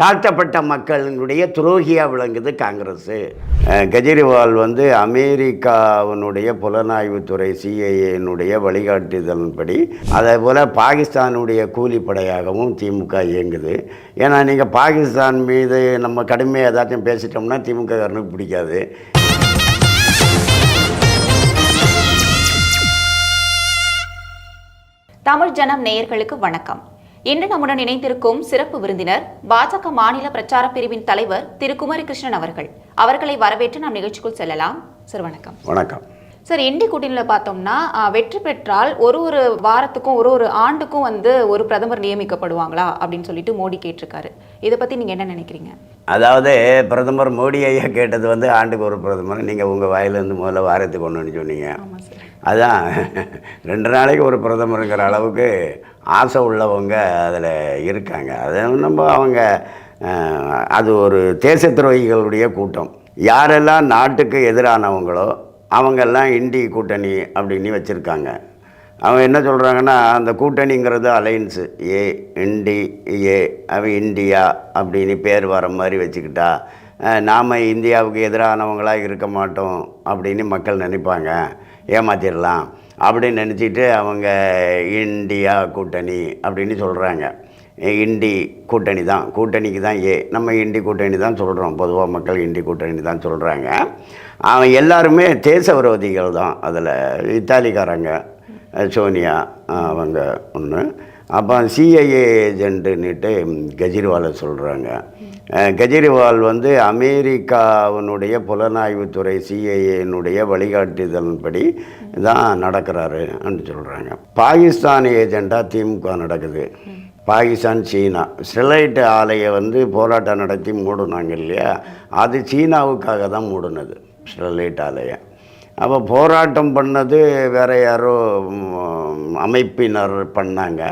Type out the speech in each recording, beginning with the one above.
தாழ்த்தப்பட்ட மக்களினுடைய துரோகியாக விளங்குது காங்கிரஸ். கெஜ்ரிவால் வந்து அமெரிக்காவினுடைய புலனாய்வுத்துறை சிஐஏனுடைய வழிகாட்டுதலின்படி அதே போல் பாகிஸ்தானுடைய கூலிப்படையாகவும் திமுக இயங்குது. ஏன்னா நீங்கள் பாகிஸ்தான் மீது நம்ம கடுமையாக ஏதாச்சும் பேசிட்டோம்னா திமுக காரனுக்கு பிடிக்காது. தமிழ் ஜனம் நேயர்களுக்கு வணக்கம். இன்று நம்முடன் இணைந்திருக்கும் சிறப்பு விருந்தினர் பாஜக மாநில பிரச்சார பிரிவின் தலைவர் திரு குமரிகிருஷ்ணன் அவர்கள். அவர்களை வரவேற்று நாம் நிகழ்ச்சிக்குள் செல்லலாம். சார் வணக்கம். வணக்கம். சார் இண்டி கூட்டணியில் பார்த்தோம்னா வெற்றி பெற்றால் ஒரு ஒரு வாரத்துக்கும் ஒரு ஒரு ஆண்டுக்கும் வந்து ஒரு பிரதமர் நியமிக்கப்படுவாங்களா அப்படின்னு சொல்லிட்டு மோடி கேட்டிருக்காரு. இதை பத்தி நீங்க என்ன நினைக்கிறீங்க? அதாவது பிரதமர் மோடி ஐயா கேட்டது வந்து ஆண்டுக்கு ஒரு பிரதமர் நீங்கள் உங்கள் வாயிலேருந்து முதல்ல வாரத்துக்கு ஒன்றுன்னு சொன்னீங்க. ஆமா சார். அதுதான் ரெண்டு நாளைக்கு ஒரு பிரதமருங்கிற அளவுக்கு ஆசை உள்ளவங்க அதில் இருக்காங்க. அது நம்ம அவங்க அது ஒரு தேச துரோகிகளுடைய கூட்டம். யாரெல்லாம் நாட்டுக்கு எதிரானவங்களோ அவங்கெல்லாம் இண்டி கூட்டணி அப்படின்னு வச்சுருக்காங்க. அவங்க என்ன சொல்கிறாங்கன்னா அந்த கூட்டணிங்கிறது அலையன்ஸு. ஏ இண்டி ஏ அவன் இந்தியா அப்படின்னு பேர் வர மாதிரி வச்சுக்கிட்டா நாம் இந்தியாவுக்கு எதிரானவங்களாக இருக்க மாட்டோம் அப்படின்னு மக்கள் நினைப்பாங்க. ஏமாத்திடலாம் அப்படின்னு நினச்சிட்டு அவங்க இந்தியா கூட்டணி அப்படின்னு சொல்கிறாங்க இண்டி கூட்டணி தான். கூட்டணிக்கு தான் ஏ. நம்ம இண்டி கூட்டணி தான் சொல்கிறோம் பொதுவாக மக்கள் இண்டி கூட்டணி தான் சொல்கிறாங்க அவன் எல்லாருமே தேச விரோதிகள் தான் அதில். இத்தாலிக்காரங்க சோனியா அவங்க ஒன்று அப்போ சிஐஏ ஏஜென்ட்டுன்னுட்டு கெஜ்ரிவாலை சொல்கிறாங்க கெஜ்ரிவால் வந்து அமெரிக்காவினுடைய புலனாய்வுத்துறை சிஐஏனுடைய வழிகாட்டுதலின்படி தான் நடக்கிறாருன்னு சொல்கிறாங்க பாகிஸ்தான் ஏஜெண்டாக திமுக நடக்குது. பாகிஸ்தான் சீனா. ஸ்டெர்லைட் ஆலையை வந்து போராட்டம் நடத்தி மூடினாங்க இல்லையா? அது சீனாவுக்காக தான் மூடினது ஸ்டெர்லைட் ஆலையை. அப்போ போராட்டம் பண்ணது வேறு யாரோ அமைப்பினர் பண்ணாங்க.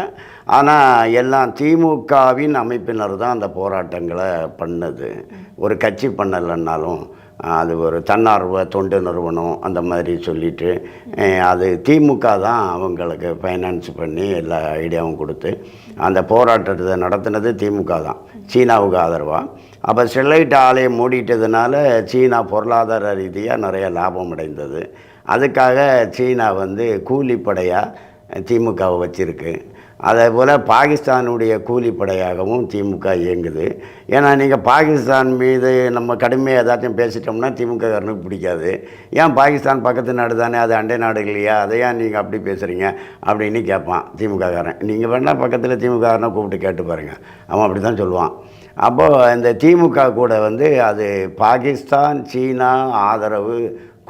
ஆனால் எல்லாம் திமுகவின் அமைப்பினர் தான் அந்த போராட்டங்களை பண்ணது. ஒரு கட்சி பண்ணலைன்னாலும் அது ஒரு தன்னார்வ தொண்டு நிறுவனம் அந்த மாதிரி சொல்லிட்டு அது திமுக தான் அவங்களுக்கு ஃபைனான்ஸ் பண்ணி எல்லா ஐடியாவும் கொடுத்து அந்த போராட்டத்தை நடத்தினது திமுக தான். சீனாவுக்கு ஆதரவாக அப்போ ஸ்டெர்லைட் ஆலையை மூடிட்டதுனால சீனா பொருளாதார ரீதியாக நிறைய லாபம் அடைந்தது. அதுக்காக சீனா வந்து கூலிப்படையாக திமுகவை வச்சுருக்கு. அதே போல் பாகிஸ்தானுடைய கூலிப்படையாகவும் திமுக இயங்குது. ஏன்னா நீங்கள் பாகிஸ்தான் மீது நம்ம கடுமையாக ஏதாச்சும் பேசிட்டோம்னா திமுக காரனுக்கு பிடிக்காது. ஏன் பாகிஸ்தான் பக்கத்து நாடு தானே அது அண்டை நாடு இல்லையா? அதை ஏன் நீங்கள் அப்படி பேசுகிறீங்க அப்படின்னு கேட்பான் திமுக காரன். நீங்கள் வேணால் பக்கத்தில் திமுக காரனை கூப்பிட்டு கேட்டு பாருங்கள் அவன் அப்படி தான் சொல்லுவான். அப்போது இந்த திமுக கூட வந்து அது பாகிஸ்தான் சீனா ஆதரவு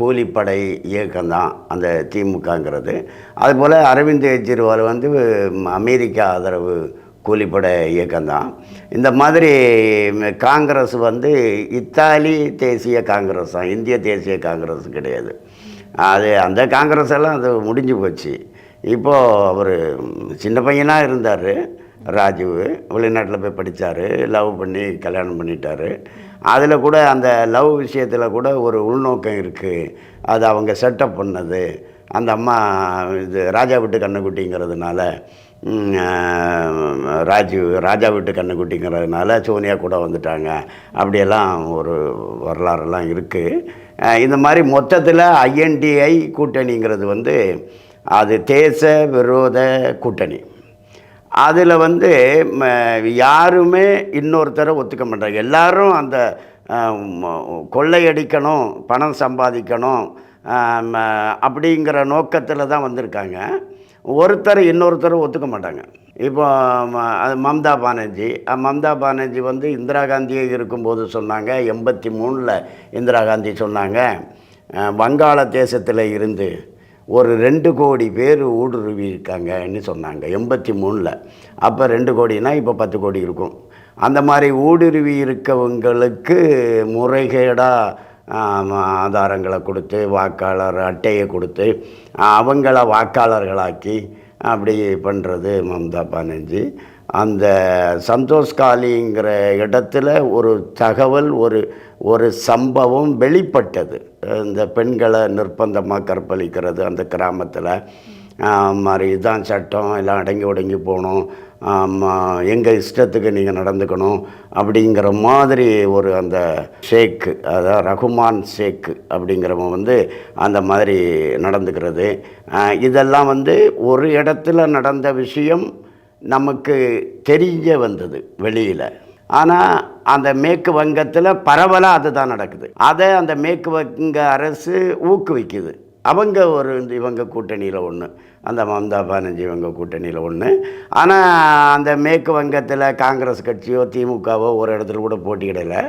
கூலிப்படை இயக்கம்தான் அந்த திமுகங்கிறது. அதுபோல் அரவிந்த் கெஜ்ரிவால் வந்து அமெரிக்கா ஆதரவு கூலிப்படை இயக்கம்தான். இந்த மாதிரி காங்கிரஸ் வந்து இத்தாலி தேசிய காங்கிரஸ் தான். இந்திய தேசிய காங்கிரஸ் கிடையாது. அது அந்த காங்கிரஸ் எல்லாம் அது முடிஞ்சு போச்சு. இப்போது அவர் சின்ன பையனாக இருந்தார். ராஜீவ் வெளிநாட்டில் போய் படித்தார் லவ் பண்ணி கல்யாணம் பண்ணிட்டாரு. அதில் கூட அந்த லவ் விஷயத்தில் கூட ஒரு உள்நோக்கம் இருக்குது அது அவங்க செட்டப் பண்ணது. அந்த அம்மா இது ராஜா வீட்டு கண்ணுக்குட்டிங்கிறதுனால ராஜீவ் ராஜா வீட்டு கண்ணுக்குட்டிங்கிறதுனால சோனியா கூட வந்துட்டாங்க. அப்படியெல்லாம் ஒரு வரலாறுலாம் இருக்குது இந்த மாதிரி மொத்தத்தில் ஐஎன்டிஐ கூட்டணிங்கிறது வந்து அது தேச விரோத கூட்டணி. அதில் வந்து ம, யாருமே இன்னொருத்தரை ஒத்துக்க மாட்டாங்க. எல்லாரும் அந்த கொள்ளையடிக்கணும் பணம் சம்பாதிக்கணும் அப்படிங்கிற நோக்கத்தில் தான் வந்திருக்காங்க. ஒருத்தர் இன்னொருத்தரை ஒத்துக்க மாட்டாங்க. இப்போ அது மம்தா பானர்ஜி. மம்தா பானர்ஜி வந்து இந்திரா காந்தியே இருக்கும்போது சொன்னாங்க எண்பத்தி மூணில் இந்திரா காந்தி சொன்னாங்க வங்காள தேசத்தில் இருந்து ஒரு ரெண்டு கோடி பேர் ஊடுருவி இருக்காங்கன்னு சொன்னாங்க எண்பத்தி மூணில். அப்போ ரெண்டு கோடினா இப்போ பத்து கோடி இருக்கும். அந்த மாதிரி ஊடுருவி இருக்கவங்களுக்கு முறைகேடாக ஆதாரங்களை கொடுத்து வாக்காளர் அட்டையை கொடுத்து அவங்கள வாக்காளர்களாக்கி அப்படி பண்ணுறது மம்தா பானர்ஜி. அந்த சந்தோஷ் காலிங்கிற இடத்துல ஒரு தகவல் ஒரு ஒரு சம்பவம் வெளிப்பட்டது. இந்த பெண்களை நிர்பந்தமாக கற்பழிக்கிறது அந்த கிராமத்தில். மாதிரி இதான் சட்டம் எல்லாம் அடங்கி உடங்கி போகணும். எங்கள் இஷ்டத்துக்கு நீங்கள் நடந்துக்கணும் அப்படிங்கிற மாதிரி ஒரு அந்த ஷேக்கு அதாவது ரகுமான் ஷேக்கு அப்படிங்கிறவன் வந்து அந்த மாதிரி நடந்துக்கிறது. இதெல்லாம் வந்து ஒரு இடத்துல நடந்த விஷயம் நமக்கு தெரிய வந்தது வெளியில். ஆனால் அந்த மேற்கு வங்கத்தில் பரவலாக அதுதான் நடக்குது. அதை அந்த மேற்கு வங்க அரசு ஊக்குவிக்குது. அவங்க ஒரு இந்த இவங்க கூட்டணியில் ஒன்று அந்த மம்தா பானர்ஜி இவங்க கூட்டணியில் ஒன்று ஆனால் அந்த மேற்கு வங்கத்தில் காங்கிரஸ் கட்சியோ திமுகவோ ஒரு இடத்துல கூட போட்டியிடலை.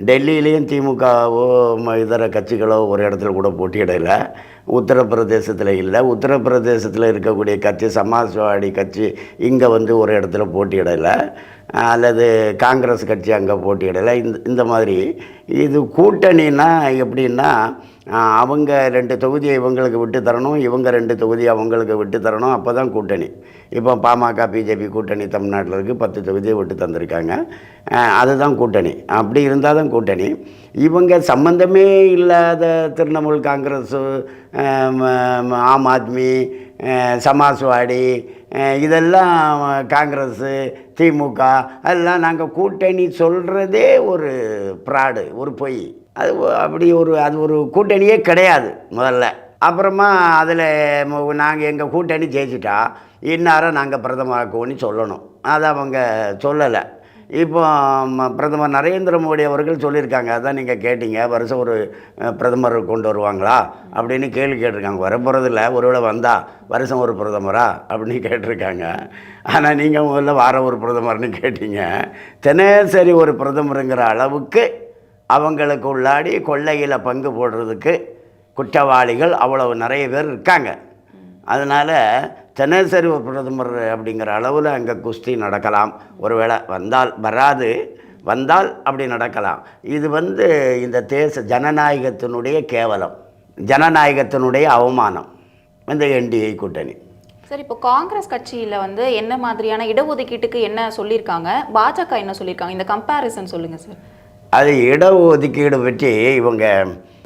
டெல்லியிலையும் திமுகவோ ம- இதர கட்சிகளோ ஒரு இடத்துல கூட போட்டியிடலை. உத்தரப்பிரதேசத்தில் இல்லை. உத்தரப்பிரதேசத்தில் இருக்கக்கூடிய கட்சி சமாஜ்வாடி கட்சி இங்கே வந்து ஒரு இடத்துல போட்டியிடலை. அல்லது காங்கிரஸ் கட்சி அங்கே போட்டியிடலை. இந்த இந்த மாதிரி. இது கூட்டணின்னா எப்படின்னா அவங்க ரெண்டு தொகுதியை இவங்களுக்கு விட்டு தரணும் இவங்க ரெண்டு தொகுதியை அவங்களுக்கு விட்டு தரணும். அப்போ தான் கூட்டணி. இப்போ பாமக பிஜேபி கூட்டணி தமிழ்நாட்டில் இருக்குது பத்து தொகுதியை விட்டு தந்திருக்காங்க. அதுதான் கூட்டணி. அப்படி இருந்தால் தான் கூட்டணி. இவங்க சம்பந்தமே இல்லாத திரிணாமுல் காங்கிரஸு ஆம் ஆத்மி சமாஜ்வாடி இதெல்லாம் காங்கிரஸு திமுக அதெல்லாம் நாங்கள் கூட்டணி சொல்கிறதே ஒரு ப்ராடு ஒரு பொய். அது அப்படி ஒரு அது ஒரு கூட்டணியே கிடையாது முதல்ல. அப்புறமா அதில் நாங்கள் எங்கள் கூட்டணி ஜெயிச்சிட்டா இந்நேரம் நாங்கள் பிரதமராக்குவோன்னு சொல்லணும். அதை அவங்க சொல்லலை. இப்போ பிரதமர் நரேந்திர மோடி அவர்கள் சொல்லியிருக்காங்க. அதான் நீங்கள் கேட்டீங்க. வருஷம் ஒரு பிரதமர் கொண்டு வருவாங்களா? அப்படின்னு கேள்வி கேட்டிருக்காங்க. வரப்போகிறதில்ல ஒருவேளை வந்தா வருஷம் ஒரு பிரதமரா? அப்படின்னு கேட்டிருக்காங்க. ஆனால் நீங்கள் முதல்ல வார ஒரு பிரதமர்னு கேட்டீங்க. தினசரி ஒரு பிரதமருங்கிற அளவுக்கு அவங்களுக்கு உள்ளாடி கொள்ளையில் பங்கு போடுறதுக்கு குற்றவாளிகள் அவ்வளவு நிறைய பேர் இருக்காங்க. அதனால் தினசரி ஒரு பிரதமர் அப்படிங்கிற அளவில் அங்கே குஸ்தி நடக்கலாம். ஒருவேளை வந்தால் வராது. வந்தால் அப்படி நடக்கலாம். இது வந்து இந்த தேச ஜனநாயகத்தினுடைய கேவலம். ஜனநாயகத்தினுடைய அவமானம். இந்த என்டிஏ கூட்டணி. சார் இப்போ காங்கிரஸ் கட்சியில் வந்து என்ன மாதிரியான இடஒதுக்கீட்டுக்கு என்ன சொல்லியிருக்காங்க பாஜக என்ன சொல்லியிருக்காங்க இந்த கம்பேரிசன் சொல்லுங்கள் சார். அது இடஒதுக்கீடு பற்றி இவங்க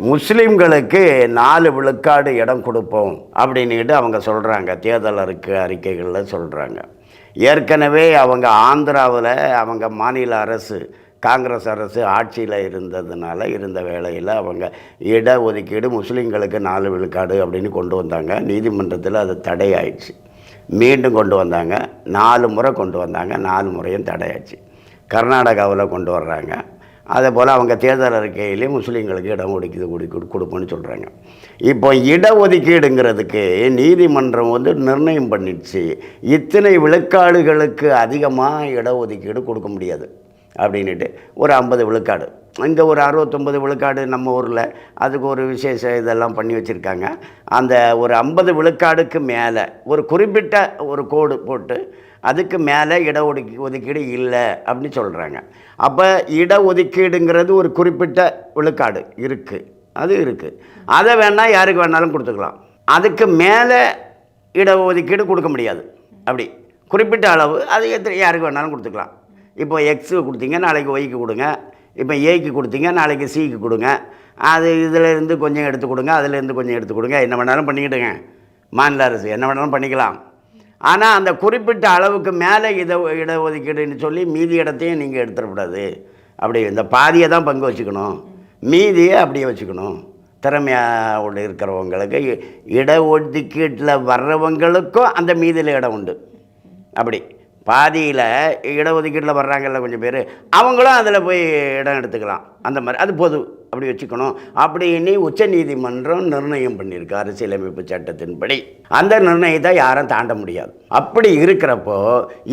முஸ்லீம்களுக்கு நாலு விழுக்காடு இடம் கொடுப்போம் அப்படின்னுட்டு அவங்க சொல்கிறாங்க தேர்தல் அறிக்கை அறிக்கைகளில் சொல்கிறாங்க ஏற்கனவே அவங்க ஆந்திராவில் அவங்க மாநில அரசு காங்கிரஸ் அரசு ஆட்சியில் இருந்ததுனால இருந்த வேளையில் அவங்க இட ஒதுக்கீடு முஸ்லீம்களுக்கு நாலு விழுக்காடு அப்படின்னு கொண்டு வந்தாங்க. நீதிமன்றத்தில் அது தடையாயிடுச்சு. மீண்டும் கொண்டு வந்தாங்க. நாலு முறை கொண்டு வந்தாங்க. நாலு முறையும் தடையாச்சு. கர்நாடகாவில் கொண்டு வர்றாங்க. அதே போல் அவங்க தேர்தல் அறிக்கையிலே முஸ்லீம்களுக்கு இடம் ஒதுக்கீடு கொடு கொடு- சொல்கிறாங்க இப்போ இடஒதுக்கீடுங்கிறதுக்கு நீதிமன்றம் வந்து நிர்ணயம் பண்ணிடுச்சு. இத்தனை விழுக்காடுகளுக்கு அதிகமாக இடஒதுக்கீடு கொடுக்க முடியாது அப்படின்ட்டு ஒரு ஐம்பது விழுக்காடு. இங்கே ஒரு அறுபத்தொம்பது விழுக்காடு நம்ம ஊரில் அதுக்கு ஒரு விசேஷ இதெல்லாம் பண்ணி வச்சுருக்காங்க. அந்த ஒரு ஐம்பது விழுக்காடுக்கு மேலே ஒரு குறிப்பிட்ட ஒரு கோடு போட்டு அதுக்கு மேலே இட ஒதுக்கி ஒதுக்கீடு இல்லை அப்படின்னு சொல்கிறாங்க அப்போ இட ஒதுக்கீடுங்கிறது ஒரு குறிப்பிட்ட விழுக்காடு இருக்குது அது இருக்குது அதை வேணால் யாருக்கு வேணாலும் கொடுத்துக்கலாம். அதுக்கு மேலே இட ஒதுக்கீடு கொடுக்க முடியாது. அப்படி. குறிப்பிட்ட அளவு அது எத்தனை யாருக்கு வேணாலும் கொடுத்துக்கலாம். இப்போ எக்ஸுக்கு கொடுத்தீங்க நாளைக்கு ஒய்க்கு கொடுங்க. இப்போ ஏக்கு கொடுத்தீங்க நாளைக்கு சிக்கு கொடுங்க. அது இதிலேருந்து கொஞ்சம் எடுத்து கொடுங்க அதுலேருந்து கொஞ்சம் எடுத்து கொடுங்க. என்ன வேணாலும் பண்ணிக்கிட்டுங்க. மாநில அரசு என்ன வேணாலும் பண்ணிக்கலாம். ஆனால் அந்த குறிப்பிட்ட அளவுக்கு மேலே இட இடஒதுக்கீடுன்னு சொல்லி மீதி இடத்தையும் நீங்கள் எடுத்துடக்கூடாது. அப்படி இந்த பாதியை தான் பங்கு வச்சுக்கணும். மீதியை அப்படியே வச்சுக்கணும். திறமையாக இருக்கிறவங்களுக்கு இ- இடஒதுக்கீட்டில் வர்றவங்களுக்கும் அந்த மீதியில் இடம் உண்டு. அப்படி. பாதியில் இடஒதுக்கீட்டில் வர்றாங்கல்ல கொஞ்சம் பேர் அவங்களும் அதில் போய் இடம் எடுத்துக்கலாம். அந்த மாதிரி அது பொது அப்படி வச்சுக்கணும். அப்படின்னு உச்சநீதிமன்றம் நிர்ணயம் பண்ணியிருக்கு அரசியலமைப்பு சட்டத்தின்படி. அந்த நிர்ணயத்தை யாரும் தாண்ட முடியாது. அப்படி இருக்கிறப்போ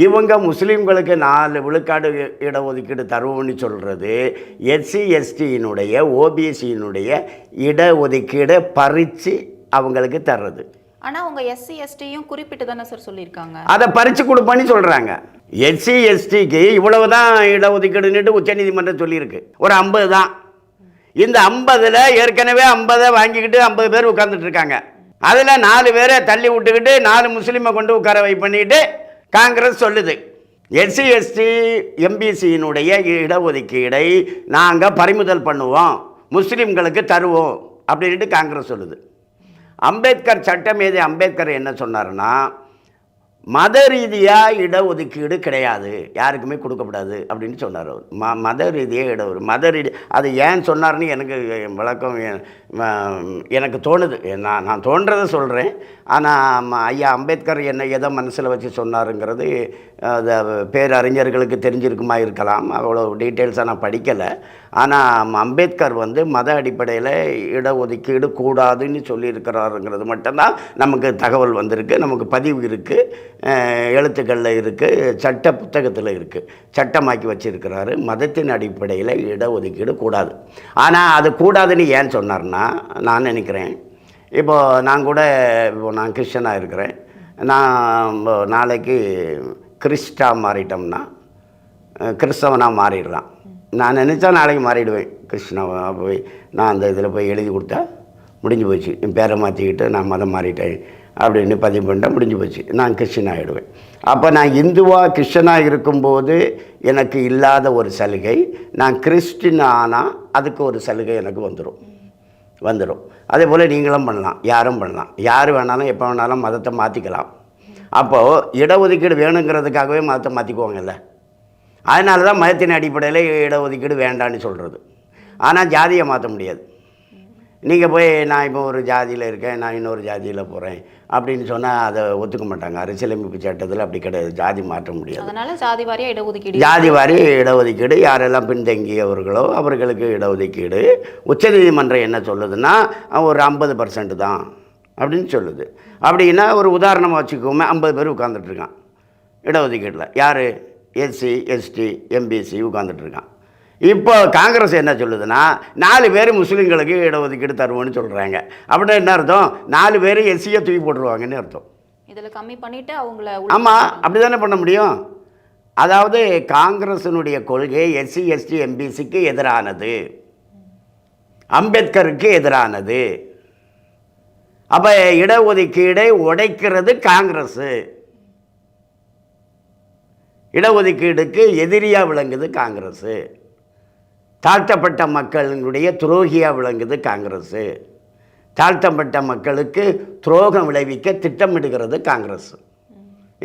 இவங்க முஸ்லீம்களுக்கு நாலு விழுக்காடு இடஒதுக்கீடு தருவோம்னு சொல்கிறது எஸ்சி எஸ்டியினுடைய ஓபிசியினுடைய இடஒதுக்கீடை பறித்து அவங்களுக்கு தர்றது. ஆனால் அவங்க எஸ்சி எஸ்டியும் குறிப்பிட்டு தானே சார் சொல்லியிருக்காங்க. அதை பறித்து கொடுப்பேன்னு சொல்கிறாங்க எஸ்சி எஸ்டிக்கு இவ்வளவு தான் இடஒதுக்கீடுன்னுட்டு உச்சநீதிமன்றம் சொல்லியிருக்கு. ஒரு ஐம்பது தான். இந்த ஐம்பதில் ஏற்கனவே ஐம்பதை வாங்கிக்கிட்டு ஐம்பது பேர் உட்காந்துட்டு இருக்காங்க. அதில் நாலு பேரை தள்ளி விட்டுக்கிட்டு நாலு முஸ்லீமை கொண்டு உட்கார வை பண்ணிட்டு காங்கிரஸ் சொல்லுது. எஸ்சி எஸ்டி எம்பிசியினுடைய இடஒதுக்கீடை நாங்கள் பறிமுதல் பண்ணுவோம். முஸ்லீம்களுக்கு தருவோம். அப்படின்ட்டு காங்கிரஸ் சொல்லுது. அம்பேத்கர் சட்டமேதை அம்பேத்கர் என்ன சொன்னார்னா மத ரீதியாக இடஒதுக்கீடு கிடையாது. யாருக்குமே கொடுக்கப்படாது அப்படின்னு சொன்னார் அவர். ம மத ரீதியாக இட மத ரீதி அது ஏன் சொன்னார்னு எனக்கு விளக்கம் எனக்கு தோணுது. நான் நான் தோன்றதை சொல்கிறேன் ஆனால் ஐயா அம்பேத்கர் என்னை எதை மனசில் வச்சு சொன்னாருங்கிறது அதை பேரறிஞர்களுக்கு தெரிஞ்சிருக்குமா இருக்கலாம். அவ்வளோ டீட்டெயில்ஸாக நான் படிக்கலை. ஆனால் அம்பேத்கர் வந்து மத அடிப்படையில் இடஒதுக்கீடு கூடாதுன்னு சொல்லியிருக்கிறாருங்கிறது மட்டும்தான் நமக்கு தகவல் வந்திருக்கு. நமக்கு பதிவு இருக்குது எழுத்துக்களில் இருக்குது சட்ட புத்தகத்தில் இருக்குது சட்டமாக்கி வச்சுருக்கிறாரு. மதத்தின் அடிப்படையில் இடஒதுக்கீடு கூடாது. ஆனால் அது கூடாதுன்னு ஏன் சொன்னார்னா நான் நினைக்கிறேன். இப்போது நான் கூட இப்போ நான் கிறிஸ்டனாக இருக்கிறேன். நான் நாளைக்கு கிறிஸ்டா மாறிட்டோம்னா கிறிஸ்தவனாக மாறிடுறான் நான் நினச்சா நாளைக்கு மாறிடுவேன். கிருஷ்ணாவா போய் நான் அந்த இதில் போய் எழுதி கொடுத்தா முடிஞ்சு போச்சு. என் பேரை மாற்றிக்கிட்டு நான் மதம் மாறிட்டேன் அப்படின்னு பதிவு பண்ணிட்டா முடிஞ்சு போச்சு. நான் கிறிஸ்டின் ஆகிடுவேன் அப்போ நான் இந்துவாக கிறிஸ்டனாக இருக்கும்போது எனக்கு இல்லாத ஒரு சலுகை நான் கிறிஸ்டின் ஆனால் அதுக்கு ஒரு சலுகை எனக்கு வந்துடும் வந்துடும். அதே போல் நீங்களும் பண்ணலாம். யாரும் பண்ணலாம். யார் வேணாலும் எப்போ வேணாலும் மதத்தை மாற்றிக்கலாம் அப்போது இடஒதுக்கீடு வேணுங்கிறதுக்காகவே மதத்தை மாற்றிக்குவாங்கல்ல அதனால தான் மதத்தின் அடிப்படையில் இடஒதுக்கீடு வேண்டான்னு சொல்கிறது ஆனால் ஜாதியை மாற்ற முடியாது. நீங்கள் போய் நான் இப்போ ஒரு ஜாதியில் இருக்கேன் நான் இன்னொரு ஜாதியில் போகிறேன் அப்படின்னு சொன்னால் அதை ஒத்துக்க மாட்டாங்க. அரசியலமைப்பு சட்டத்தில் அப்படி கிடையாது. ஜாதி மாற்ற முடியாது. அதனால ஜாதி வாரியா இடஒதுக்கீடு ஜாதி வாரி இடஒதுக்கீடு யாரெல்லாம் பின்தங்கியவர்களோ அவர்களுக்கு இடஒதுக்கீடு. உச்சநீதிமன்றம் என்ன சொல்லுதுன்னா ஒரு ஐம்பது பர்சன்ட் தான் அப்படின்னு சொல்லுது. அப்படின்னா ஒரு உதாரணமாக வச்சுக்கோமே ஐம்பது பேர் உட்காந்துட்ருக்கான் இடஒதுக்கீட்டில் யார்? எஸ்சி எஸ்டி எம்பிசி உட்காந்துட்ருக்கான் இப்போ காங்கிரஸ் என்ன சொல்லுதுன்னா நாலு பேர் முஸ்லீம்களுக்கு இடஒதுக்கீடு தருவோன்னு சொல்கிறாங்க அப்படின்னா என்ன அர்த்தம்? நாலு பேர் எஸ்சியை தூக்கி போட்டுருவாங்கன்னு அர்த்தம். இதுல கம்மி பண்ணிட்டு அவங்கள ஆமாம் அப்படி தானே பண்ண முடியும்? அதாவது காங்கிரஸினுடைய கொள்கை எஸ்சி எஸ்டி எம்பிசிக்கு எதிரானது. அம்பேத்கருக்கு எதிரானது. அப்போ இடஒதுக்கீடை உடைக்கிறது காங்கிரஸ் இடஒதுக்கீடுக்கு எதிரியாக விளங்குது காங்கிரஸ் தாழ்த்தப்பட்ட மக்களினுடைய துரோகியாக விளங்குது காங்கிரஸ் தாழ்த்தப்பட்ட மக்களுக்கு துரோகம் விளைவிக்க திட்டமிடுகிறது காங்கிரஸ்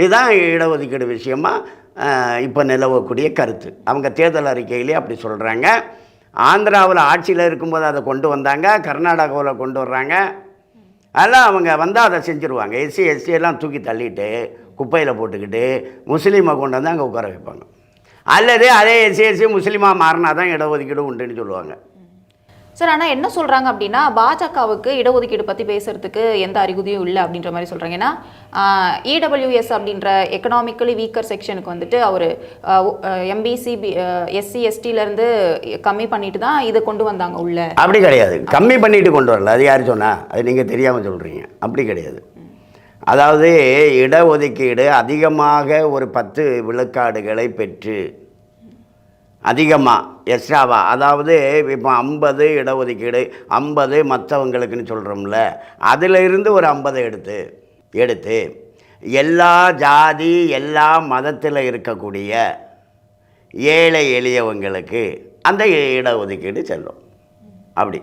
இதுதான் இடஒதுக்கீடு விஷயமா இப்போ நிலவக்கூடிய கருத்து. அவங்க தேர்தல் அறிக்கையிலே அப்படி சொல்கிறாங்க ஆந்திராவில் ஆட்சியில் இருக்கும்போது அதை கொண்டு வந்தாங்க கர்நாடகாவில் கொண்டு வர்றாங்க. அதெல்லாம் அவங்க வந்தால் அதை செஞ்சுருவாங்க. எஸ்சி எஸ்சியெல்லாம் தூக்கி தள்ளிட்டு குப்பையில் போட்டுக்கிட்டு முஸ்லீமை கொண்டு வந்து அங்கே உட்கார வைப்பாங்க. அல்லது அதே எஸ்சி எஸ்சி முஸ்லீமாக மாறினா தான் இடஒதுக்கீடு உண்டுன்னு சொல்லுவாங்க. சார் ஆனா என்ன சொல்றாங்க அப்படின்னா பாஜகவுக்கு இடஒதுக்கீடு பத்தி பேசுறதுக்கு எந்த அறிகுறியும் இல்லை அப்படின்ற மாதிரி சொல்றாங்க. ஏன்னா இடபிள்யூஎஸ் அப்படின்ற எக்கனாமிக்கலி வீக்கர் செக்ஷனுக்கு வந்துட்டு அவர் எம்பிசி எஸ்சி எஸ்டில இருந்து கம்மி பண்ணிட்டு தான் இதை கொண்டு வந்தாங்க உள்ள. அப்படி கிடையாது. கம்மி பண்ணிட்டு கொண்டு வரல. அது யார் சொன்னா? அது நீங்கள் தெரியாமல் சொல்கிறீங்க அப்படி கிடையாது. அதாவது இடஒதுக்கீடு அதிகமாக ஒரு பத்து விழுக்காடுகளை பெற்று அதிகமாக எக்ஸ்ட்ராவா? அதாவது இப்போ ஐம்பது இடஒதுக்கீடு ஐம்பது மற்றவங்களுக்குன்னு சொல்கிறோம்ல அதிலிருந்து ஒரு ஐம்பது எடுத்து எடுத்து எல்லா ஜாதி எல்லா மதத்தில் இருக்கக்கூடிய ஏழை எளியவங்களுக்கு அந்த இடஒதுக்கீடு செல்லும். அப்படி.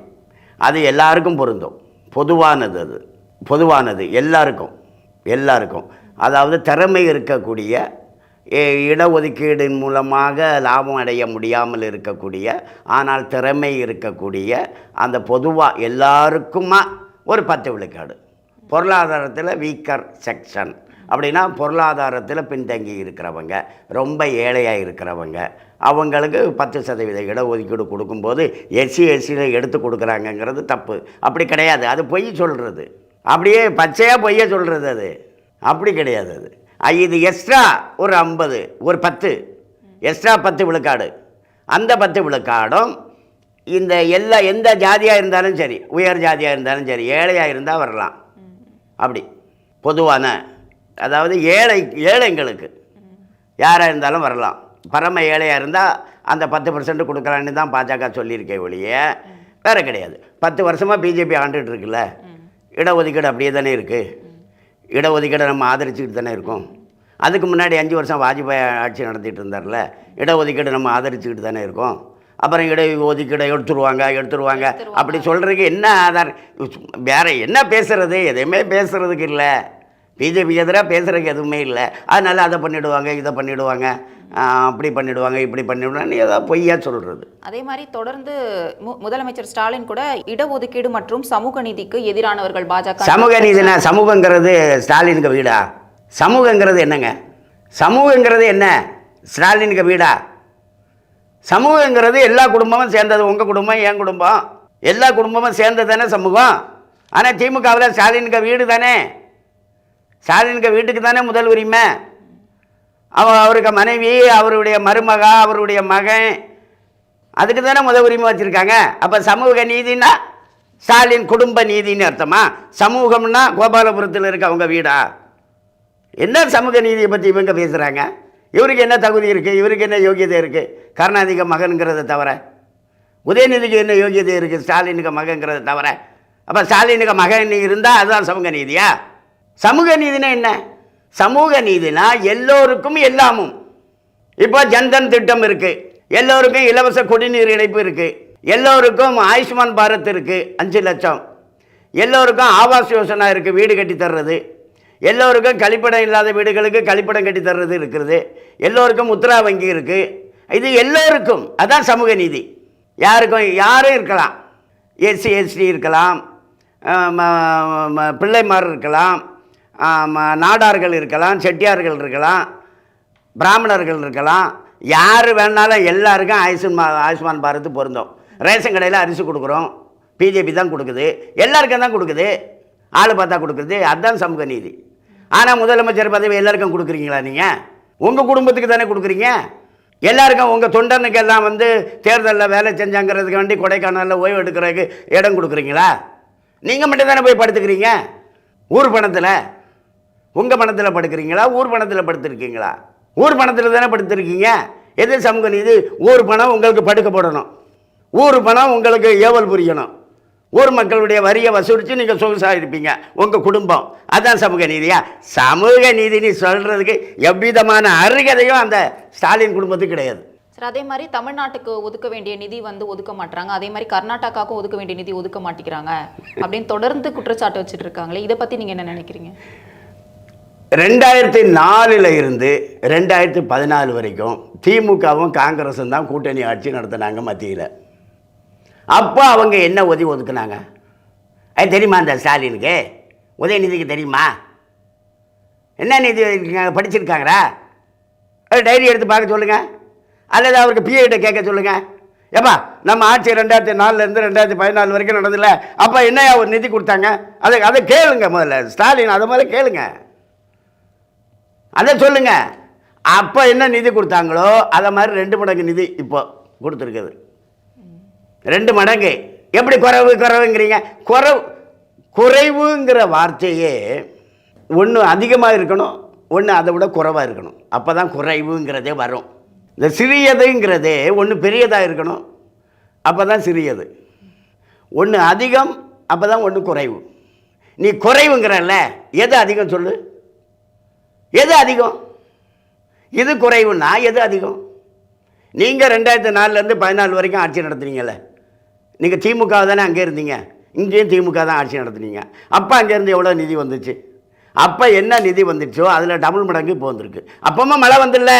அது எல்லாருக்கும் பொருந்தும். பொதுவானது அது. பொதுவானது. எல்லாருக்கும். எல்லாருக்கும். அதாவது திறமை இருக்கக்கூடிய இடஒதுக்கீடின் மூலமாக லாபம் அடைய முடியாமல் இருக்கக்கூடிய ஆனால் திறமை இருக்கக்கூடிய அந்த பொதுவாக எல்லாருக்குமா ஒரு பத்து விழுக்காடு. பொருளாதாரத்தில் வீக்கர் செக்ஷன் அப்படின்னா பொருளாதாரத்தில் பின்தங்கி இருக்கிறவங்க ரொம்ப ஏழையாக இருக்கிறவங்க அவங்களுக்கு பத்து சதவீத இடஒதுக்கீடு கொடுக்கும்போது எஸ்சி எஸ்சியில் எடுத்து கொடுக்குறாங்கங்கிறது தப்பு. அப்படி கிடையாது. அது பொய் சொல்கிறது அப்படியே பச்சையாக பொய்ய சொல்கிறது அது. அப்படி கிடையாது அது. இது எக்ஸ்ட்ரா ஒரு ஐம்பது ஒரு பத்து. எக்ஸ்ட்ரா பத்து விழுக்காடு. அந்த பத்து விழுக்காடும் இந்த எல்லா எந்த ஜாதியாக இருந்தாலும் சரி உயர் ஜாதியாக இருந்தாலும் சரி ஏழையாக இருந்தால் வரலாம். அப்படி. பொதுவான அதாவது ஏழை ஏழைங்களுக்கு யாராக இருந்தாலும் வரலாம். பரம ஏழையாக இருந்தால் அந்த பத்து பர்சன்ட் கொடுக்குறான்னு தான் பாஜக சொல்லியிருக்கே ஒழிய வேறு கிடையாது. பத்து வருஷமாக பிஜேபி ஆண்டுகிட்டு இருக்குல்ல. இடஒதுக்கீடு அப்படியே தானே இருக்குது இடஒதுக்கீடை நம்ம ஆதரிச்சுக்கிட்டு தானே இருக்கோம். அதுக்கு முன்னாடி அஞ்சு வருஷம் வாஜ்பாய் ஆட்சி நடத்திட்டு இருந்தார்ல இடஒதுக்கீடு நம்ம ஆதரிச்சுக்கிட்டு தானே இருக்கோம். அப்புறம் இட ஒதுக்கீடை எடுத்துருவாங்க எடுத்துருவாங்க அப்படி சொல்கிறதுக்கு என்ன ஆதாரம்? வேற என்ன பேசுகிறது எதையுமே பேசுகிறதுக்கு இல்லை. பிஜேபி எதிராக பேசுகிறதுக்கு எதுவுமே இல்லை. அதனால் அதை பண்ணிவிடுவாங்க இதை பண்ணிவிடுவாங்க அப்படி பண்ணிவிடுவாங்க இப்படி பண்ணிவிடுவாங்கன்னு ஏதோ பொய்யா சொல்கிறது அதே மாதிரி தொடர்ந்து மு- முதலமைச்சர் ஸ்டாலின் கூட இடஒதுக்கீடு மற்றும் சமூக நீதிக்கு எதிரானவர்கள் பாஜக. சமூக நீதினா சமூகங்கிறது ஸ்டாலினுக்கு வீடா? சமூகங்கிறது என்னங்க? சமூகங்கிறது என்ன? ஸ்டாலினுக்கு வீடா? சமூகங்கிறது எல்லா குடும்பமும் சேர்ந்தது உங்கள் குடும்பம் என் குடும்பம். எல்லா குடும்பமும் சேர்ந்தது தானே சமூகம்? ஆனால் திமுகவில் ஸ்டாலினுக்கு வீடு தானே? ஸ்டாலினுக்கு வீட்டுக்கு தானே முதல் உரிமை? அவன் அவருக்கு மனைவி அவருடைய மருமக அவருடைய மகன் அதுக்கு தானே முதல் உரிமை வச்சுருக்காங்க? அப்போ சமூக நீதினா ஸ்டாலின் குடும்ப நீதின்னு அர்த்தமா? சமூகம்னா கோபாலபுரத்தில் இருக்க அவங்க வீடா? என்ன சமூக நீதியை பற்றி இவங்க பேசுகிறாங்க இவருக்கு என்ன தகுதி இருக்குது இவருக்கு என்ன யோகியதை இருக்குது கருணாநிதிக மகனுங்கிறத தவிர. உதயநிதிக்கு என்ன யோகியதை இருக்குது ஸ்டாலினுக்கு மகங்கிறத தவிர. அப்போ ஸ்டாலினுக்கு மகன் இருந்தால் அதுதான் சமூக நீதியா? சமூக நீதினா என்ன? சமூக நீதினா எல்லோருக்கும் எல்லாமும். இப்போ ஜன்தன் திட்டம் இருக்கு. எல்லோருக்கும் இலவச குடிநீர் இணைப்பு இருக்கு. எல்லோருக்கும் ஆயுஷ்மான் பாரத் இருக்கு அஞ்சு லட்சம். எல்லோருக்கும் ஆவாஸ் யோசனா இருக்குது வீடு கட்டி தர்றது. எல்லோருக்கும் கழிப்பிடம் இல்லாத வீடுகளுக்கு கழிப்பிடம் கட்டி தர்றது இருக்கிறது. எல்லோருக்கும் முத்ரா வங்கி இருக்குது இது எல்லோருக்கும். அதான் சமூக நீதி. யாருக்கும் யாரும் இருக்கலாம். எஸ்சி எஸ்டி இருக்கலாம். பிள்ளைமார் இருக்கலாம். நாடார்கள் இருக்கலாம் செட்டியார்கள் இருக்கலாம் பிராமணர்கள் இருக்கலாம். யார் வேணாலும் எல்லாருக்கும் ஆயுஷ்மா ஆயுஷ்மான் பாரத் பொருந்தோம். ரேஷன் கடையில் அரிசி கொடுக்குறோம். பிஜேபி தான் கொடுக்குது. எல்லாருக்கும் தான் கொடுக்குது. ஆள் பார்த்தா கொடுக்குறது. அதுதான் சமூக நீதி. ஆனால் முதலமைச்சர் பதவி எல்லாருக்கும் கொடுக்குறீங்களா நீங்கள் உங்கள் குடும்பத்துக்கு தானே கொடுக்குறீங்க? எல்லாருக்கும் உங்கள் தொண்டனுக்கு எல்லாம் வந்து தேர்தலில் வேலை செஞ்சாங்கிறதுக்கு வேண்டி கொடைக்கானலில் ஓய்வு எடுக்கிறதுக்கு இடம் கொடுக்குறீங்களா? நீங்கள் மட்டும் தானே போய் படுத்துக்கிறீங்க? ஊர் பணத்தில்? உங்கள் பணத்தில் படுக்கிறீங்களா? ஊர் பணத்தில் படுத்திருக்கீங்களா? ஊர் பணத்தில் தானே படுத்திருக்கீங்க? எது சமூக நீதி ஊர் பணம் உங்களுக்கு படுக்க போடணும் ஊர் பணம் உங்களுக்கு ஏவல் புரியணும். ஊர் மக்களுடைய வரியை வசூலித்து நீங்கள் சொகுசாக இருப்பீங்க. உங்கள் குடும்பம். அதுதான் சமூக நீதியா? சமூக நீதினு சொல்கிறதுக்கு எவ்விதமான அருகதையும் அந்த ஸ்டாலின் குடும்பத்துக்கு கிடையாது. சார் அதே மாதிரி தமிழ்நாட்டுக்கு ஒதுக்க வேண்டிய நிதி வந்து ஒதுக்க மாட்டாங்க அதே மாதிரி கர்நாடகாவுக்கும் ஒதுக்க வேண்டிய நிதி ஒதுக்க மாட்டேங்கிறாங்க அப்படின்னு தொடர்ந்து குற்றச்சாட்டு வச்சுட்டு இருக்காங்களே இதை பற்றி நீங்கள் என்ன நினைக்கிறீங்க? ரெண்டாயிரத்தி நாலில் இருந்து ரெண்டாயிரத்தி பதினாலு வரைக்கும் திமுகவும் காங்கிரஸும் தான் கூட்டணி ஆட்சி நடத்தினாங்க மத்தியில். அப்போ அவங்க என்ன உதவி ஒதுக்குனாங்க? அது தெரியுமா அந்த ஸ்டாலினுக்கு? உதயநிதிக்கு தெரியுமா? என்ன நிதி இருக்காங்க படிச்சிருக்காங்களா? அது டைரி எடுத்து பார்க்க சொல்லுங்கள் அல்லது அவருக்கு பிஏட்ட கேட்க சொல்லுங்கள் ஏப்பா நம்ம ஆட்சி ரெண்டாயிரத்தி நாலுலேருந்து ரெண்டாயிரத்தி பதினாலு வரைக்கும் நடந்ததில்ல அப்போ என்னையா ஒரு நிதி கொடுத்தாங்க? அதை அதை கேளுங்க முதல்ல. ஸ்டாலின் அதை முதல்ல கேளுங்கள் அதை சொல்லுங்க. அப்போ என்ன நிதி கொடுத்தாங்களோ அதை மாதிரி ரெண்டு மடங்கு நிதி இப்போ கொடுத்துருக்குது. ரெண்டு மடங்கு. எப்படி குறைவு குறைவுங்கிறீங்க? குறைவு குறைவுங்கிற வார்த்தையே ஒன்று அதிகமாக இருக்கணும் ஒன்று அதை விட குறைவாக இருக்கணும். அப்போ தான் குறைவுங்கிறதே வரும். இந்த சிறியதுங்கிறதே ஒன்று பெரியதாக இருக்கணும் அப்போ தான் சிறியது. ஒன்று அதிகம் அப்போ தான் ஒன்று குறைவு. நீ குறைவுங்கிறல்ல எது அதிகம் சொல்லு? எது அதிகம்? இது குறைவுன்னா எது அதிகம்? நீங்கள் ரெண்டாயிரத்தி நாலுலேருந்து பதினாலு வரைக்கும் ஆட்சி நடத்துனீங்கல்ல. நீங்கள் திமுக தானே அங்கே இருந்தீங்க. இங்கேயும் திமுக தான் ஆட்சி நடத்துனீங்க. அப்போ அங்கேருந்து எவ்வளோ நிதி வந்துச்சு? அப்போ என்ன நிதி வந்துச்சோ அதில் டபுள் மடங்கு இப்போ வந்திருக்கு. அப்பவும் மழை வந்துடல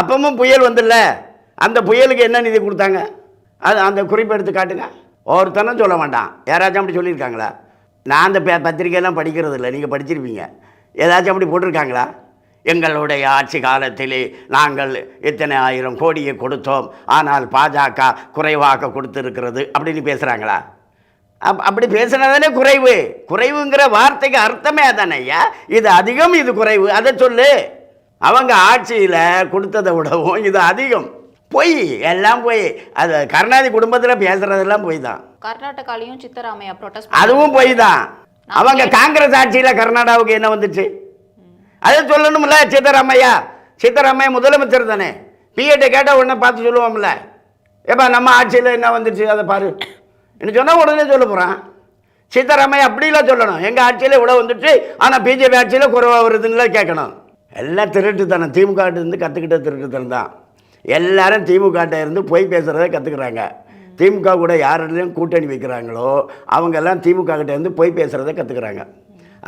அப்பவும் புயல் வந்துடல அந்த புயலுக்கு என்ன நிதி கொடுத்தாங்க? அது அந்த குறிப்பு எடுத்து காட்டுங்க. ஒருத்தனும் சொல்ல வேண்டாம். யாராச்சும் அப்படி சொல்லியிருக்காங்களா? நான் அந்த பே பத்திரிக்கையெல்லாம் படிக்கிறது இல்லை நீங்கள் படிச்சிருப்பீங்க. ஏதாச்சும் அப்படி போட்டிருக்காங்களா? எங்களுடைய ஆட்சி காலத்திலே நாங்கள் இத்தனை ஆயிரம் கோடியை கொடுத்தோம். ஆனால் பாஜக குறைவாக கொடுத்துருக்கிறது அப்படின்னு பேசுகிறாங்களா அப் அப்படி பேசுனதானே குறைவு. குறைவுங்கிற வார்த்தைக்கு அர்த்தமே அதானே ஐயா? இது அதிகம் இது குறைவு. அதை சொல்லு. அவங்க ஆட்சியில் கொடுத்ததை விடவும் இது அதிகம். பொய் எல்லாம் பொய். அது கருணாநிதி குடும்பத்தில் பேசுகிறதெல்லாம் பொய் தான். கர்நாடகாலையும் சித்தராமையா ப்ரொட்டஸ்ட் அதுவும் பொய் தான். அவங்க காங்கிரஸ் ஆட்சியில் கர்நாடகாவுக்கு என்ன வந்துச்சு? அதை சொல்லணும்ல சித்தராமையா? சித்தராமையா முதலமைச்சர் தானே. பிஎட்டை கேட்டால் உடனே பார்த்து சொல்லுவோம்ல. ஏப்பா நம்ம ஆட்சியில் என்ன வந்துச்சு? அதை பாரு. என்ன சொன்னால் உடனே சொல்ல போகிறான் சித்தராமையா அப்படிலாம் சொல்லணும். எங்கள் ஆட்சியில் இவ்வளோ வந்துச்சு. ஆனால் பிஜேபி ஆட்சியில் குறைவாக வருதுன்னு கேட்கணும். எல்லாம் திருட்டுத்தனம். திமுக இருந்து கற்றுக்கிட்ட திருட்டுத்தனம் தான் எல்லாரும் திமுக இருந்து பொய் பேசுகிறத கற்றுக்குறாங்க திமுக கூட யாரெல்லாம் கூட்டணி வைக்கிறாங்களோ அவங்கெல்லாம் திமுக கிட்ட இருந்து பேசுகிறத கற்றுக்குறாங்க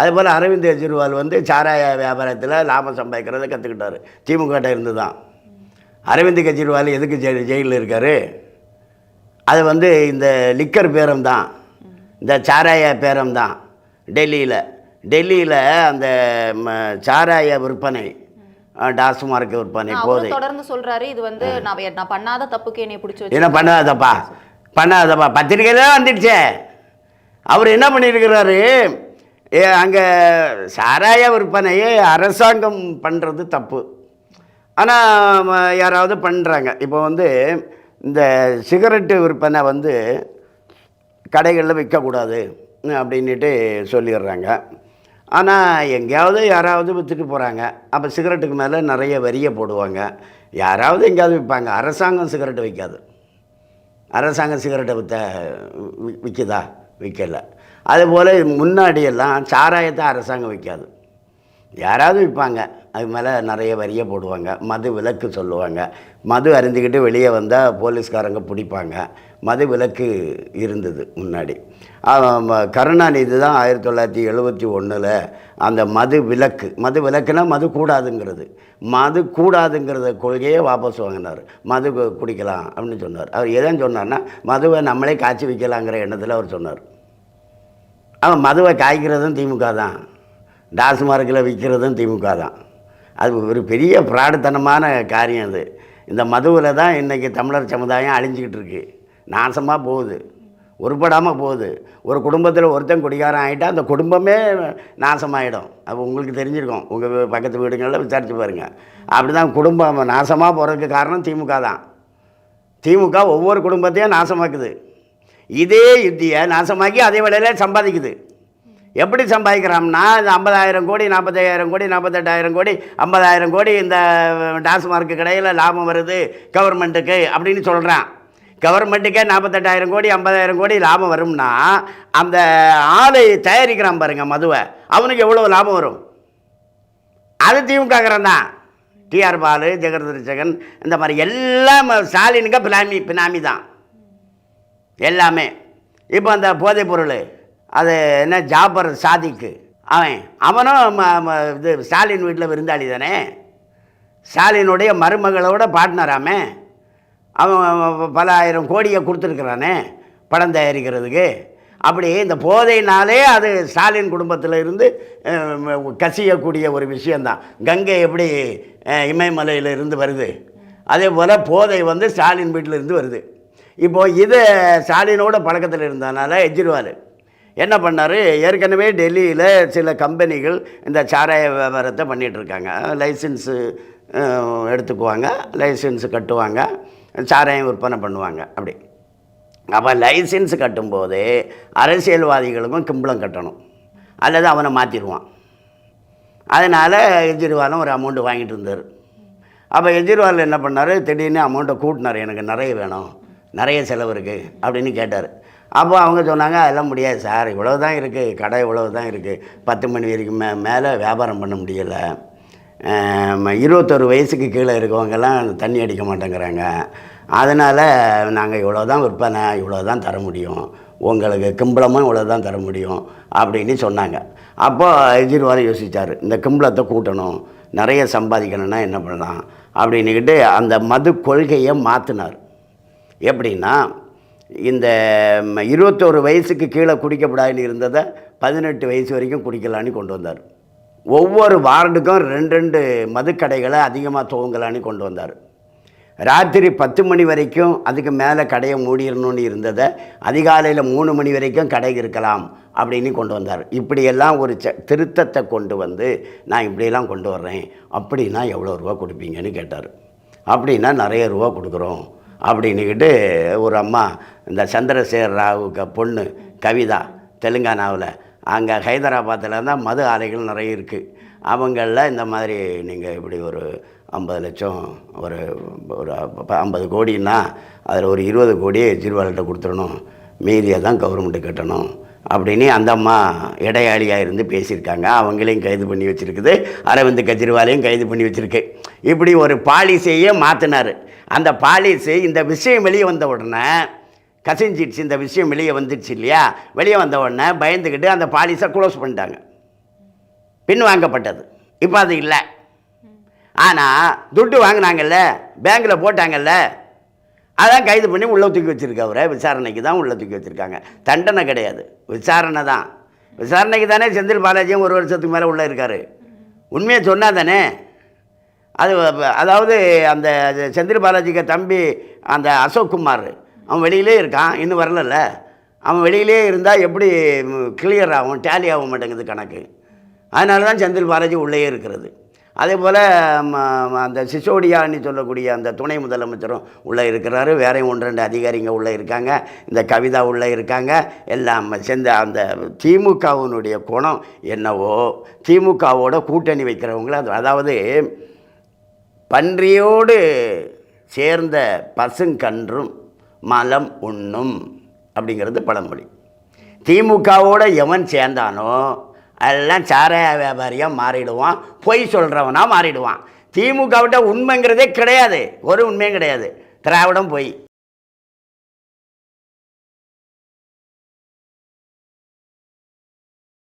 அதேபோல் அரவிந்த் கெஜ்ரிவால் வந்து சாராய வியாபாரத்தில் லாபம் சம்பாதிக்கிறத கற்றுக்கிட்டாரு திமுக இருந்து தான் அரவிந்த் கெஜ்ரிவால் எதுக்கு ஜெ ஜெயிலில் இருக்கார்? அது வந்து இந்த லிக்கர் பேரம் தான். இந்த சாராய பேரம் தான். டெல்லியில் டெல்லியில் அந்த ம, சாராய விற்பனை அஹ், டாஸ்மார்க் விற்பனை போதை. தொடர்ந்து சொல்றாரு இது வந்து நான் நான் பண்ணாத தப்புக்கு என்னை பிடிச்சி என்ன பண்ணாதப்பா? பண்ணாதப்பா. பத்திரிக்கையில வந்துடுச்சே. அவர் என்ன பண்ணியிருக்கிறாரு? அங்கே சாராய விற்பனையை அரசாங்கம் பண்ணுறது தப்பு. ஆனால் யாராவது பண்ணுறாங்க இப்போ வந்து இந்த சிகரெட்டு விற்பனை வந்து கடைகளில் விற்கக்கூடாது அப்படின்ட்டு சொல்லிடுறாங்க. ஆனால் எங்கேயாவது யாராவது விற்றுட்டு போகிறாங்க அப்போ சிகரெட்டுக்கு மேலே நிறைய வரியை போடுவாங்க. யாராவது எங்கேயாவது விற்பாங்க. அரசாங்கம் சிகரெட்டு விற்காது. அரசாங்கம் சிகரெட்டை விற்ற விற்குதா விற்கலை அதுபோல் முன்னாடியெல்லாம் சாராயத்தை அரசாங்கம் விற்காது. யாராவது விற்பாங்க. அது மேலே நிறைய வரியை போடுவாங்க. மது விலக்கு சொல்லுவாங்க. மது அருந்திக்கிட்டு வெளியே வந்தால் போலீஸ்காரங்க பிடிப்பாங்க. மது விலக்கு இருந்தது முன்னாடி. கருணாநிதி தான் ஆயிரத்தி தொள்ளாயிரத்தி எழுபத்தி ஒன்றில் அந்த மது விலக்கு. மது விலக்குனா மது கூடாதுங்கிறது. மது கூடாதுங்கிறத கொள்கையே வாபஸ் வாங்கினார். மது குடிக்கலாம் அப்படின்னு சொன்னார். அவர் எதன் சொன்னார்னா மதுவை நம்மளே காய்ச்சி வைக்கலாங்கிற எண்ணத்தில் அவர் சொன்னார். அவன் மதுவை காய்க்கிறதும் திமுக தான். டாஸ்மார்க்கில் விற்கிறதும் திமுக தான். அது ஒரு பெரிய பிராடுத்தனமான காரியம் அது. இந்த மதுவில் தான் இன்றைக்கி தமிழர் சமுதாயம் அழிஞ்சிக்கிட்டு இருக்குது நாசமாக போகுது. உருப்படாமல் போகுது. ஒரு குடும்பத்தில் ஒருத்தன் குடிகாரன் ஆகிட்டால் அந்த குடும்பமே நாசமாயிடும். அப்போ உங்களுக்கு தெரிஞ்சிருக்கும். உங்கள் பக்கத்து வீடுங்களில் விசாரித்து பாருங்கள் அப்படி தான் குடும்பம் நாசமாக போகிறதுக்கு காரணம் திமுக தான். திமுக ஒவ்வொரு குடும்பத்தையும் நாசமாக்குது. இதே யுத்தியை நாசமாக்கி அதே வேளையில் சம்பாதிக்குது. எப்படி சம்பாதிக்கிறான்னா இந்த ஐம்பதாயிரம் கோடி நாற்பத்தாயிரம் கோடி நாற்பத்தெட்டாயிரம் கோடி ஐம்பதாயிரம் கோடி இந்த டாஸ்மார்க்கு கடையில் லாபம் வருது கவர்மெண்ட்டுக்கு அப்படின்னு சொல்கிறான் கவர்மெண்ட்டுக்கே நாற்பத்தெட்டாயிரம் கோடி ஐம்பதாயிரம் கோடி லாபம் வரும்னா அந்த ஆலை தயாரிக்கிறான் பாருங்க மதுவை. அவனுக்கு எவ்வளோ லாபம் வரும்? அது திமுகங்கிறன் தான். டிஆர் பாலு ஜெகதீசன் இந்த மாதிரி எல்லாம் ஸ்டாலினுக்கு பினாமி பினாமி தான். எல்லாமே. இப்போ அந்த போதைப் பொருள் அது என்ன ஜாபர் சாதிக்கு. அவன் அவனும் ம- இது ஸ்டாலின் வீட்டில் விருந்தாளி தானே. ஸ்டாலினுடைய மருமகளோட பார்ட்னராமே அவன் பல ஆயிரம் கோடியை கொடுத்துருக்குறானே படம் தயாரிக்கிறதுக்கு. அப்படி இந்த போதைனாலே அது ஸ்டாலின் குடும்பத்தில் இருந்து கசியக்கூடிய ஒரு விஷயந்தான் கங்கை எப்படி அஹ், இருந்து வருது? அதே போல் போதை வந்து ஸ்டாலின் வீட்டில் இருந்து வருது. இப்போது இது ஸ்டாலினோட பழக்கத்தில் இருந்ததுனால கெஜ்ரிவால் என்ன பண்ணார்? ஏற்கனவே டெல்லியில் சில கம்பெனிகள் இந்த சாராய வியாபாரத்தை பண்ணிகிட்ருக்காங்க லைசன்ஸு எடுத்துக்குவாங்க லைசன்ஸு கட்டுவாங்க. சாராயம் விற்பனை பண்ணுவாங்க அப்படி. அப்போ லைசன்ஸ் கட்டும்போது அரசியல்வாதிகளுக்கும் கிம்பளம் கட்டணும். அல்லது அவனை மாற்றிடுவான் அதனால் கெஜ்ரிவாலும் ஒரு அமௌண்ட்டு வாங்கிட்டு இருந்தார். அப்போ கெஜ்ரிவால் என்ன பண்ணார்? திடீர்னு அமௌண்ட்டை கூட்டினார். எனக்கு நிறைய வேணும். நிறைய செலவு இருக்குது அப்படின்னு கேட்டார். அப்போ அவங்க சொன்னாங்க அதெல்லாம் முடியாது சார். இவ்வளோ தான் இருக்குது கடை இவ்வளோ தான் இருக்குது பத்து மணி வரைக்கும் மே மேலே வியாபாரம் பண்ண முடியலை. இருபத்தொரு வயசுக்கு கீழே இருக்கவங்கெல்லாம் தண்ணி அடிக்க மாட்டேங்கிறாங்க. அதனால் நாங்கள் இவ்வளோ தான் விற்பனை இவ்வளோ தான் தர முடியும். உங்களுக்கு கிம்பளமும் இவ்வளோ தான் தர முடியும் அப்படின்னு சொன்னாங்க. அப்போ எஜிர்வாரம் யோசித்தார் இந்த கிம்பளத்தை கூட்டணும் நிறைய சம்பாதிக்கணும்னா என்ன பண்ணலாம் அப்படின்னுக்கிட்டு அந்த மது கொள்கையை மாற்றினார் எப்படின்னா இந்த இருபத்தோரு வயசுக்கு கீழே குடிக்கப்படாதுன்னு இருந்ததை பதினெட்டு வயசு வரைக்கும் குடிக்கலான்னு கொண்டு வந்தார். ஒவ்வொரு வார்டுக்கும் ரெண்டு ரெண்டு மதுக்கடைகளை அதிகமாக துவங்கலான்னு கொண்டு வந்தார். ராத்திரி பத்து மணி வரைக்கும் அதுக்கு மேலே கடையை மூடிடணும்னு இருந்ததை அதிகாலையில் மூணு மணி வரைக்கும் கடை இருக்கலாம் அப்படின்னு கொண்டு வந்தார். இப்படியெல்லாம் ஒரு ச திருத்தத்தை கொண்டு வந்து நான் இப்படியெல்லாம் கொண்டு வர்றேன். அப்படின்னா எவ்வளோ ரூபா கொடுப்பீங்கன்னு கேட்டார். அப்படின்னா நிறைய ரூபா கொடுக்குறோம் அப்படின்னுக்கிட்டு ஒரு அம்மா இந்த சந்திரசேகர் ராவுக்கு பொண்ணு கவிதா தெலுங்கானாவில் அங்கே ஹைதராபாத்தில் தான் மது ஆலைகள் நிறைய இருக்குது அவங்களில் இந்த மாதிரி நீங்கள் இப்படி ஒரு ஐம்பது லட்சம் ஒரு ஒரு ஐம்பது கோடின்னா அதில் ஒரு இருபது கோடியை எஜ்ரிவால்கிட்ட கொடுத்துடணும். மீதியை தான் கவர்மெண்ட்டு கட்டணும் அப்படின்னு அந்த அம்மா இடையாளியாக இருந்து பேசியிருக்காங்க. அவங்களையும் கைது பண்ணி வச்சுருக்குது. அரவிந்த் கெஜ்ரிவாலையும் கைது பண்ணி வச்சுருக்கு. இப்படி ஒரு பாலிசியே மாற்றினார் அந்த பாலிசி இந்த விஷயம் வெளியே வந்த உடனே கசிஞ்சிடுச்சு இந்த விஷயம் வெளியே வந்துடுச்சு இல்லையா? வெளியே வந்த உடனே பயந்துக்கிட்டு அந்த பாலிஸை க்ளோஸ் பண்ணிட்டாங்க. பின் வாங்கப்பட்டது. இப்போ அது இல்லை. ஆனால் துட்டு வாங்கினாங்கல்ல பேங்க்கில் போட்டாங்கல்ல அதான் கைது பண்ணி உள்ளே தூக்கி வச்சுருக்க அவரை. விசாரணைக்கு தான் உள்ளே தூக்கி வச்சுருக்காங்க. தண்டனை கிடையாது. விசாரணை தான். விசாரணைக்கு தானே செந்தில் பாலாஜியும் ஒரு வருஷத்துக்கு மேலே உள்ளே இருக்கார். உண்மையை சொன்னால் தானே? அது அதாவது அந்த செந்தில் பாலாஜிக்கு தம்பி அந்த அசோக் குமார் அவன் வெளியிலே இருக்கான் இன்னும் வரலல்ல. அவன் வெளியிலே இருந்தால் எப்படி கிளியர் ஆகும் டேலி ஆக மாட்டேங்குது கணக்கு. அதனால தான் செந்தில் பாலாஜி உள்ளே இருக்கிறது. அதே போல் அந்த சிசோடியான்னு சொல்லக்கூடிய அந்த துணை முதலமைச்சரும் உள்ளே இருக்கிறாரு. வேறையும் ஒன்று ரெண்டு அதிகாரிங்க உள்ளே இருக்காங்க. இந்த கவிதா உள்ளே இருக்காங்க. எல்லாம் சேர்ந்த அந்த திமுகவினுடைய குணம் என்னவோ திமுகவோட கூட்டணி வைக்கிறவங்கள அது அதாவது பன்றியோடு சேர்ந்த பசுங்கன்றும் மலம் உண்ணும் அப்படிங்கிறது பழமொழி. திமுகவோட எவன் சேர்ந்தானோ எல்லாம் சாராய வியாபாரியாக மாறிடுவான் பொய் சொல்கிறவனாக மாறிடுவான். திமுக விட்ட உண்மைங்கிறதே கிடையாது. ஒரு உண்மையும் கிடையாது. திராவிடம் பொய்.